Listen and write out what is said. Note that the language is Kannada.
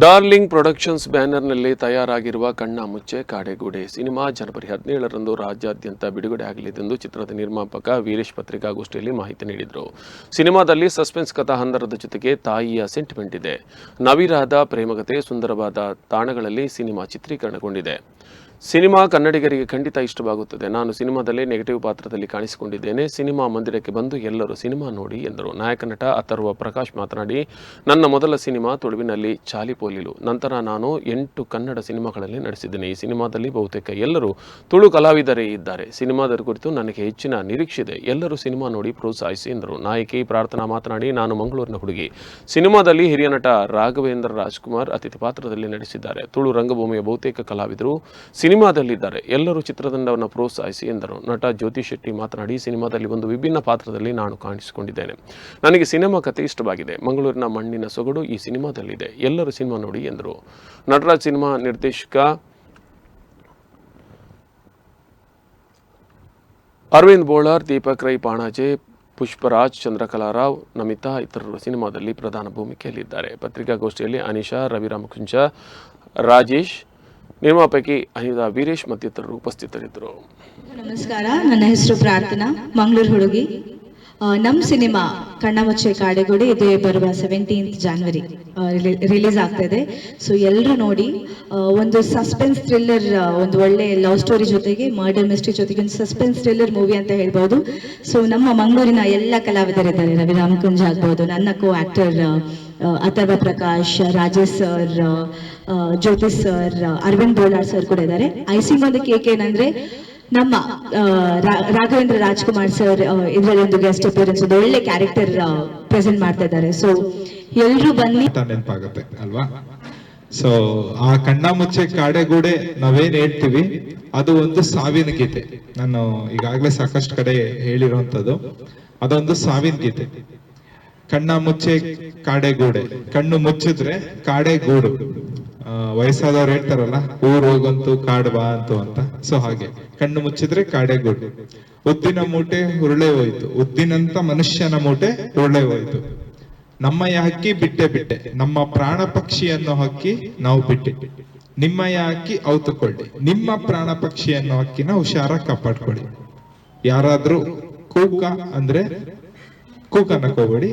ಡಾರ್ಲಿಂಗ್ ಪ್ರೊಡಕ್ಷನ್ಸ್ ಬ್ಯಾನರ್ನಲ್ಲಿ ತಯಾರಾಗಿರುವ ಕಣ್ಣ ಮುಚ್ಚೆ ಕಾಡೆಗೂಡೆ ಸಿನಿಮಾ ಜನವರಿ ಹದಿನೇಳರಂದು ರಾಜ್ಯಾದ್ಯಂತ ಬಿಡುಗಡೆ ಆಗಲಿದೆಂದು ಚಿತ್ರದ ನಿರ್ಮಾಪಕ ವೀರೇಶ್ ಪತ್ರಿಕಾಗೋಷ್ಠಿಯಲ್ಲಿ ಮಾಹಿತಿ ನೀಡಿದರು. ಸಿನಿಮಾದಲ್ಲಿ ಸಸ್ಪೆನ್ಸ್ ಕಥಾ ಹಂದರದ ಜೊತೆಗೆ ತಾಯಿಯ ಸೆಂಟಿಮೆಂಟ್ ಇದೆ. ನವಿರಾದ ಪ್ರೇಮಕತೆ, ಸುಂದರವಾದ ತಾಣಗಳಲ್ಲಿ ಸಿನಿಮಾ ಚಿತ್ರೀಕರಣಗೊಂಡಿದೆ. ಸಿನಿಮಾ ಕನ್ನಡಿಗರಿಗೆ ಖಂಡಿತ ಇಷ್ಟವಾಗುತ್ತದೆ. ನಾನು ಸಿನಿಮಾದಲ್ಲಿ ನೆಗೆಟಿವ್ ಪಾತ್ರದಲ್ಲಿ ಕಾಣಿಸಿಕೊಂಡಿದ್ದೇನೆ. ಸಿನಿಮಾ ಮಂದಿರಕ್ಕೆ ಬಂದು ಎಲ್ಲರೂ ಸಿನಿಮಾ ನೋಡಿ ಎಂದರು. ನಾಯಕ ನಟ ಅಥರ್ವ ಪ್ರಕಾಶ್ ಮಾತನಾಡಿ, ನನ್ನ ಮೊದಲ ಸಿನಿಮಾ ತುಳುವಿನಲ್ಲಿ ಚಾಲಿಪೋಲಿಲು ನಂತರ ನಾನು ಎಂಟು ಕನ್ನಡ ಸಿನಿಮಾಗಳಲ್ಲಿ ನಡೆಸಿದ್ದೇನೆ ಈ ಸಿನಿಮಾದಲ್ಲಿ ಬಹುತೇಕ ಎಲ್ಲರೂ ತುಳು ಕಲಾವಿದರೇ ಇದ್ದಾರೆ. ಸಿನಿಮಾದ ಕುರಿತು ನನಗೆ ಹೆಚ್ಚಿನ ನಿರೀಕ್ಷೆ ಇದೆ. ಎಲ್ಲರೂ ಸಿನಿಮಾ ನೋಡಿ ಪ್ರೋತ್ಸಾಹಿಸಿ ಎಂದರು. ನಾಯಕಿ ಪ್ರಾರ್ಥನಾ ಮಾತನಾಡಿ, ನಾನು ಮಂಗಳೂರಿನ ಹುಡುಗಿ. ಸಿನಿಮಾದಲ್ಲಿ ಹಿರಿಯ ನಟ ರಾಘವೇಂದ್ರ ರಾಜ್ಕುಮಾರ್ ಅತಿಥಿ ಪಾತ್ರದಲ್ಲಿ ನಟಿಸಿದ್ದಾರೆ. ತುಳು ರಂಗಭೂಮಿಯ ಬಹುತೇಕ ಕಲಾವಿದರು ಸಿನಿಮಾದಲ್ಲಿದ್ದಾರೆ. ಎಲ್ಲರೂ ಚಿತ್ರತಂಡವನ್ನು ಪ್ರೋತ್ಸಾಹಿಸಿ ಎಂದರು. ನಟ ಜ್ಯೋತಿ ಶೆಟ್ಟಿ ಮಾತನಾಡಿ, ಸಿನಿಮಾದಲ್ಲಿ ಒಂದು ವಿಭಿನ್ನ ಪಾತ್ರದಲ್ಲಿ ನಾನು ಕಾಣಿಸಿಕೊಂಡಿದ್ದೇನೆ. ನನಗೆ ಸಿನಿಮಾ ಕಥೆ ಇಷ್ಟವಾಗಿದೆ. ಮಂಗಳೂರಿನ ಮಣ್ಣಿನ ಸೊಗಡು ಈ ಸಿನಿಮಾದಲ್ಲಿದೆ. ಎಲ್ಲರೂ ಸಿನಿಮಾ ನೋಡಿ ಎಂದರು. ನಟರಾಜ್ ಸಿನಿಮಾ ನಿರ್ದೇಶಕ ಅರವಿಂದ್ ಬೋಳಾರ್, ದೀಪಕ್ ರೈ ಪಾಣಾಜೆ, ಪುಷ್ಪರಾಜ್ ಚಂದ್ರಕಲಾರಾವ್, ನಮಿತಾ ಇತರರು ಸಿನಿಮಾದಲ್ಲಿ ಪ್ರಧಾನ ಭೂಮಿಕೆಯಲ್ಲಿದ್ದಾರೆ. ಪತ್ರಿಕಾಗೋಷ್ಠಿಯಲ್ಲಿ ಅನಿಶಾ ರವಿರಾಮಕುಂಜ ರಾಜೇಶ್ ನಿರ್ಮಾಪಕಿ ಅನಿತಾ ವೀರೇಶ್ ಮತ್ತಿತರರು ಉಪಸ್ಥಿತರಿದ್ದರು. ನಮಸ್ಕಾರ, ನನ್ನ ಹೆಸರು ಪ್ರಾರ್ಥನಾ, ಮಂಗಳೂರು ಹುಡುಗಿ. ನಮ್ಮ ನಮ್ ಸಿನಿಮಾ ಕಣ್ಣಮುಚ್ಚೆ ಕಾಡೆಗೋಡೆ ಇದೇ, ಬರುವ ಸೆವೆಂಟೀನ್ತ್ ಜಾನ್ವರಿ ರಿಲೀಸ್ ಆಗ್ತಾ ಇದೆ. ಸೊ ಎಲ್ಲರೂ ನೋಡಿ ಒಂದು ಸಸ್ಪೆನ್ಸ್ ಥ್ರಿಲ್ಲರ್ ಒಂದು ಒಳ್ಳೆ ಲವ್ ಸ್ಟೋರಿ ಜೊತೆಗೆ ಮರ್ಡರ್ ಮಿಸ್ಟ್ರಿ ಜೊತೆಗೆ ಒಂದು ಸಸ್ಪೆನ್ಸ್ ಥ್ರಿಲ್ಲರ್ ಮೂವಿ ಅಂತ ಹೇಳ್ಬೋದು. ಸೊ ನಮ್ಮ ಮಂಗಳೂರಿನ ಎಲ್ಲ ಕಲಾವಿದರಿದ್ದಾರೆ ರವಿ ರಾಮಕುಂಜ ಆಗ್ಬೋದು, ನನ್ನ co actor Atharva Prakash, Rajesh sir Jyotish sir, Aravind Bolar sir ಕೂಡ ಇದ್ದಾರೆ. ಐಸಿಂಗ್ ಒಂದು ಕೇಕ್ ಏನಂದ್ರೆ ನಮ್ಮ ರಾಘವೇಂದ್ರ ರಾಜ್ಕುಮಾರ್ ಸರ್ ಇದರಲ್ಲಿ ಒಂದು ಗೆಸ್ಟ್ ಅಪಿಯರೆನ್ಸ್ ಒಂದು ಒಳ್ಳೆ ಕ್ಯಾರೆಕ್ಟರ್ ಪ್ರೆಸೆಂಟ್ ಮಾಡ್ತಾ ಇದ್ದಾರೆ. ಸೊ ಎಲ್ಲರೂ ಬನ್ನಿ. ನೆನಪಾಗುತ್ತೆ, ಅಲ್ವಾ? ಸೊ ಆ ಕಣ್ಣ ಮುಚ್ಚೆ ಕಾಡೆಗೂಡೆ ನಾವೇನ್ ಹೇಳ್ತೀವಿ? ಅದು ಒಂದು ಸಾವಿನ ಗೀತೆ. ನಾನು ಈಗಾಗಲೇ ಸಾಕಷ್ಟು ಕಡೆ ಹೇಳಿರುವಂತದ್ದು ಅದೊಂದು ಸಾವಿನ ಗೀತೆ. ಕಣ್ಣ ಮುಚ್ಚೆ ಕಾಡೆಗೂಡೆ. ಕಣ್ಣು ಮುಚ್ಚಿದ್ರೆ ಕಾಡೆ ಗೂಡು ಆ, ವಯಸ್ಸಾದವ್ರು ಹೇಳ್ತಾರಲ್ಲ ಊರ್ ಹೋಗಂತೂ ಕಾಡ್ ಬಾ ಅಂತು ಅಂತ. ಸೊ ಹಾಗೆ. ಕಣ್ಣು ಮುಚ್ಚಿದ್ರೆ ಕಾಡೆ ಗೂಡು ಉದ್ದಿನ ಮೂಟೆ ಉರುಳೆ ಹೋಯ್ತು. ಉದ್ದಿನಂತ ಮನುಷ್ಯನ ಮೂಟೆ ಉರುಳೆ ಹೋಯ್ತು. ನಮ್ಮಯ ಹಕ್ಕಿ ಬಿಟ್ಟೆ ಬಿಟ್ಟೆ. ನಮ್ಮ ಪ್ರಾಣ ಪಕ್ಷಿಯನ್ನು ಹಕ್ಕಿ ನಾವು ಬಿಟ್ಟೆ. ನಿಮ್ಮ ಹಕ್ಕಿ ಔತುಕೊಳ್ಳಿ. ನಿಮ್ಮ ಪ್ರಾಣ ಪಕ್ಷಿಯನ್ನು ಹಕ್ಕಿನ ಹುಷಾರ ಕಾಪಾಡ್ಕೊಳ್ಳಿ. ಯಾರಾದ್ರೂ ಕೂಕ ಅಂದ್ರೆ ಕೂಕನ್ನ ಹೋಗ್ಬೇಡಿ